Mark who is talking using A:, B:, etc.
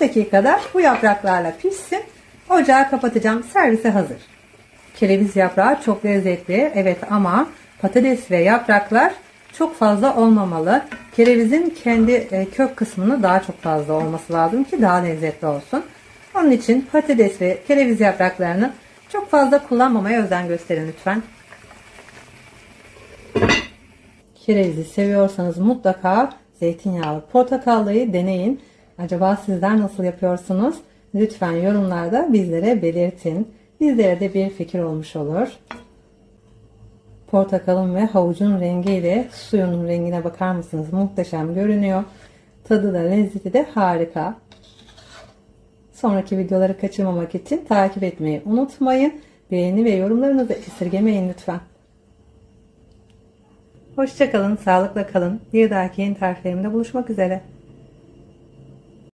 A: 5 dakikada bu yapraklarla pişsin. Ocağı kapatacağım. Servise hazır. Kereviz yaprağı çok lezzetli. Evet ama patates ve yapraklar çok fazla olmamalı. Kerevizin kendi e, kök kısmını daha çok fazla olması lazım ki daha lezzetli olsun. Onun için patates ve kereviz yapraklarını çok fazla kullanmamaya özen gösterin lütfen. Kerevizi seviyorsanız mutlaka zeytinyağlı portakallıyı deneyin. Acaba sizler nasıl yapıyorsunuz? Lütfen yorumlarda bizlere belirtin. Bizlere de bir fikir olmuş olur. Portakalın ve havucun rengiyle suyunun rengine bakar mısınız? Muhteşem görünüyor. Tadı da lezzeti de harika. Sonraki videoları kaçırmamak için takip etmeyi unutmayın. Beğeni ve yorumlarınızı esirgemeyin lütfen. Hoşçakalın, sağlıkla kalın. Bir dahaki yeni tariflerimde buluşmak üzere.